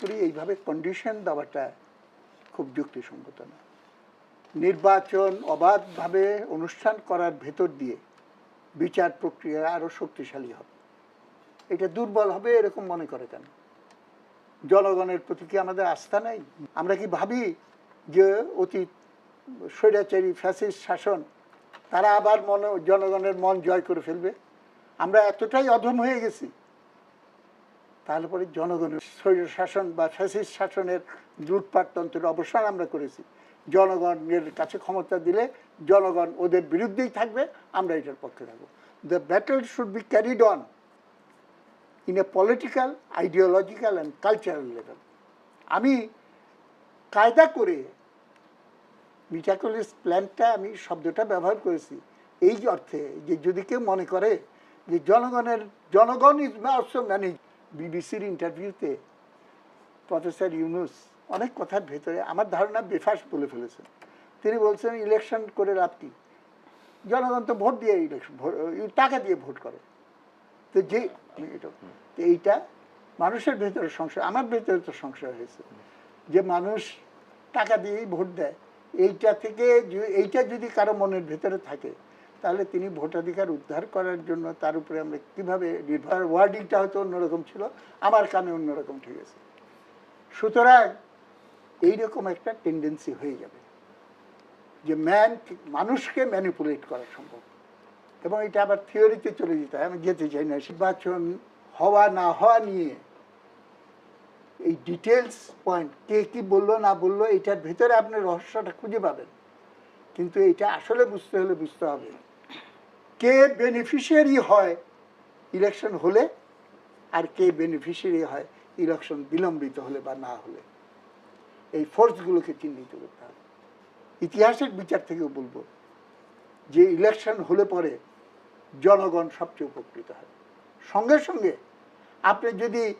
করি এইভাবে কন্ডিশন দেওয়াটা খুব যুক্তিসঙ্গত না। নির্বাচন অবাধভাবে অনুষ্ঠান করার ভেতর দিয়ে বিচার প্রক্রিয়া আরও শক্তিশালী হবে। এটা দুর্বল হবে এরকম মনে করে কেন? জনগণের প্রতি কি আমাদের আস্থা নাই? আমরা কি ভাবি যে অতীত, স্বৈরাচারী, ফ্যাসিস্ট শাসন, তারা আবার মনে জনগণের মন জয় করে ফেলবে? আমরা এতটাই অধম হয়ে গেছি তাহলে পরে জনগণের স্বৈর শাসন বা ফ্যাসিস্ট শাসনের লুটপাটতন্ত্রের অবসান আমরা করেছি। জনগণের কাছে ক্ষমতা দিলে জনগণ ওদের বিরুদ্ধেই থাকবে, আমরা এটার পক্ষে থাকব। The battle should be carried on in a political ideological and cultural level আমি কায়দা করে মিটাকলিস প্ল্যানটা আমি শব্দটা ব্যবহার করেছি। এই অর্থে যে যদি কেউ মনে করে যে জনগণের, জনগণ ইজ অলসো ম্যানেজ বিবিসির ইন্টারভিউতে প্রফেসর ইউনুস অনেক কথার ভেতরে আমার ধারণা বেফাস বলে ফেলেছেন তিনি বলছেন ইলেকশন করে লাভ কি? জনগণ তো ভোট দিয়ে ইলেকশন টাকা দিয়ে ভোট করে। তো যে এইটা মানুষের ভেতরে সংশয়, আমার ভেতরে তো সংশয় হয়েছে যে মানুষ টাকা দিয়েই ভোট দেয়। এইটা থেকে, এইটা যদি কারও মনের ভেতরে থাকে তাহলে তিনি ভোটাধিকার উদ্ধার করার জন্য তার উপরে আমরা কীভাবে নির্ভর, ওয়ার্ডিংটা হয়তো অন্যরকম ছিল, আমার কানে অন্যরকম ঠিক আছে। সুতরাং এইরকম একটা টেন্ডেন্সি হয়ে যাবে যে ম্যান মানুষকে ম্যানিপুলেট করা সম্ভব। এবং এটা আবার থিওরিতে চলে যেতে হয়, আমি যেতে চাই না, নির্বাচন হওয়া না হওয়া নিয়ে। এই ডিটেলস পয়েন্ট কে কি বলল না বলল, এটার ভেতরে আপনি রহস্যটা খুঁজে পাবেন। কিন্তু এটা আসলে বুঝতে হলে বুঝতে হবে। কে বেনিফিশিয়ারি হয় ইলেকশন হলে আর কে বেনিফিশিয়ারি হয় ইলেকশন বিলম্বিত হলে বা না হলে? এই ফোর্সগুলোকে চিহ্নিত করতে হবে। ইতিহাসের বিচার থেকেও বলব, যে ইলেকশন হলে পরে জনগণ সবচেয়ে উপকৃত হয়। সঙ্গে সঙ্গে আপনি যদি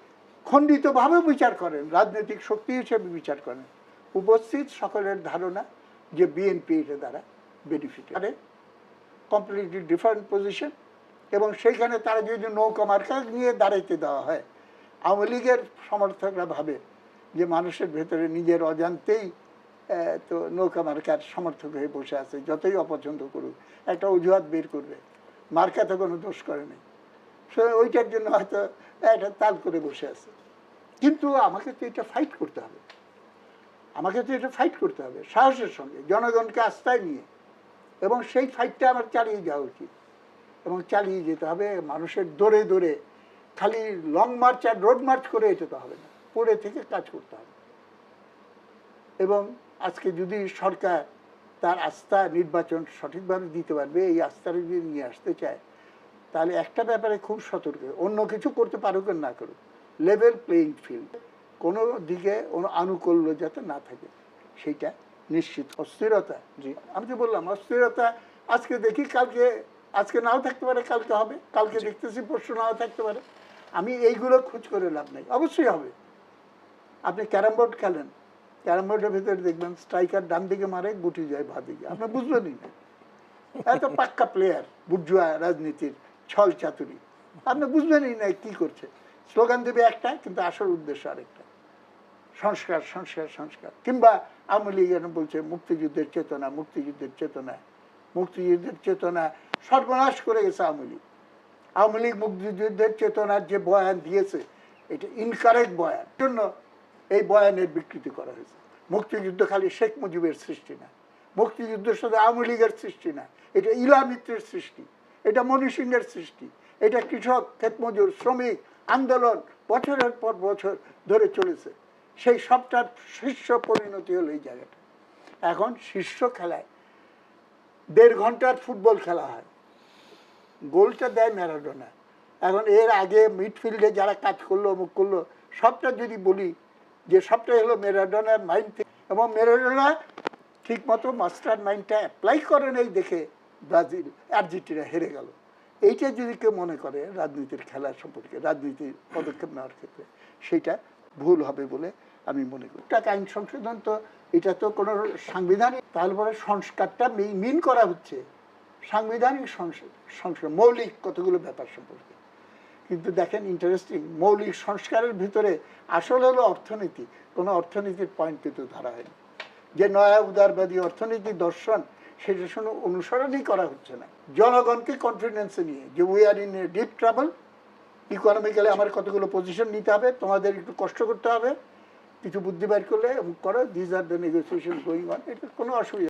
খণ্ডিতভাবে বিচার করেন, রাজনৈতিক শক্তি হিসেবে বিচার করেন, উপস্থিত সকলের ধারণা যে বিএনপি এটা দ্বারা বেনিফিট আরে। কমপ্লিটলি ডিফারেন্ট পজিশন এবং সেইখানে তারা যদি নৌকা মার্কা নিয়ে দাঁড়াইতে দেওয়া হয় আওয়ামী লীগের সমর্থকরা ভাবে যে মানুষের ভেতরে নিজের অজান্তেই তো নৌকা মার্কার সমর্থক হয়ে বসে আছে যতই অপছন্দ করুক একটা অজুহাত বের করবে মার্কা তো কোনো দোষ করে নেই। সে ওইটার জন্য হয়তো একটা তাল করে বসে আছে। কিন্তু আমাকে তো এটা ফাইট করতে হবে। আমাকে তো এটা ফাইট করতে হবে, সাহসের সঙ্গে, জনগণকে আস্থায় নিয়ে। এবং সেই ফাইটটা আমার চালিয়ে যাওয়া উচিত। এবং চালিয়ে যেতে হবে, মানুষের দৌড়ে দৌড়ে, খালি লং মার্চ আর রোড মার্চ করে যেতে হবে না, পড়ে থেকে কাজ করতে হবে। এবং আজকে যদি সরকার তার আস্থা নির্বাচন সঠিকভাবে দিতে পারবে, এই আস্থাটা যদি নিয়ে আসতে চায়, তাহলে একটা ব্যাপারে খুব সতর্ক অন্য কিছু করতে পারুক না করুক লেভেল প্লেইং ফিল্ড কোনো দিকে কোনো আনুকূল্য যাতে না থাকে সেইটা নিশ্চিত। অস্থিরতা। জি। আমি তো বললাম অস্থিরতা আজকে দেখি কালকে আজকে নাও থাকতে পারে কালকে হবে। কালকে দেখতেছি পরশু নাও থাকতে পারে। আমি এইগুলো খোঁজ করে লাভ নেই। অবশ্যই হবে। আপনি ক্যারাম বোর্ড খেলেন। ক্যারাম বোর্ডের ভিতরে দেখবেন স্ট্রাইকার ডান দিকে মারে গুটি যায় ভা দিকে। আপনি বুঝবেনই না। এত পাক্কা প্লেয়ার বুর্জুয়া রাজনীতির ছল চাতুরি। আপনি বুঝবেনই না কি করছে। স্লোগান দেবে একটা কিন্তু আসল উদ্দেশ্য আরেকটা। সংস্কার সংস্কার সংস্কার। কিংবা লীগ এখন বলছে, মুক্তিযুদ্ধের চেতনা মুক্তিযুদ্ধের চেতনা মুক্তিযুদ্ধের চেতনা সর্বনাশ করে গেছে আওয়ামী লীগ। মুক্তিযুদ্ধের চেতনার যে বয়ান দিয়েছে, এটা ইনকারেক্ট বয়ান। জন্য এই বয়ানের বিকৃতি করা হয়েছে। মুক্তিযুদ্ধ খালি শেখ মুজিবের সৃষ্টি না। মুক্তিযুদ্ধ শুধু আওয়ামী লীগের সৃষ্টি না। এটা ইলা মিত্রের সৃষ্টি। এটা সিংহের সৃষ্টি। এটা কৃষক ক্ষেতমজুর শ্রমিক, আন্দোলন বছরের পর বছর ধরে চলেছে। সেই সবটার শীর্ষ পরিণতি হলো এই জায়গাটা। এখন শীর্ষ খেলায় দেড় ঘণ্টার ফুটবল খেলা হয়। গোলটা দেয় ম্যারাডোনা। এখন এর আগে মিডফিল্ডে যারা কাজ করল, অমুক করল, সবটা যদি বলি যে সবটাই হলো মেরাডোনার মাইন্ড এবং মেরাডোনা ঠিক মতো মাস্টার মাইন্ডটা অ্যাপ্লাই করে নেই দেখে ব্রাজিল, আর্জেন্টিনা হেরে গেল। এইটা যদি কেউ মনে করে রাজনীতির খেলা সম্পর্কে, রাজনীতির পদক্ষেপ নেওয়ার ক্ষেত্রে, সেটা ভুল হবে বলে আমি মনে করি। টাকা আইন সংশোধন তো, এটা তো কোনো সাংবিধানিক, তারপরে সংস্কারটা মিন করা হচ্ছে। সাংবিধানিক সংস্কার, মৌলিক কতগুলো ব্যাপার সম্পর্কে। কিন্তু দেখেন ইন্টারেস্টিং মৌলিক সংস্কারের ভিতরে আসল হলো অর্থনীতি। কোনো অর্থনীতির পয়েন্ট কিন্তু ধরা হয়নি। যে নয়া উদারবাদী অর্থনীতি দর্শন, সেটা শুনে অনুসরণই করা হচ্ছে না। জনগণকে কনফিডেন্সে নিয়ে, যে we are in a deep trouble economically আমার কতগুলো পজিশন নিতে হবে, তোমাদের একটু কষ্ট করতে হবে। কিছু বুদ্ধি বের করলে করো this are the negotiation going on এটা কোনো অসুবিধা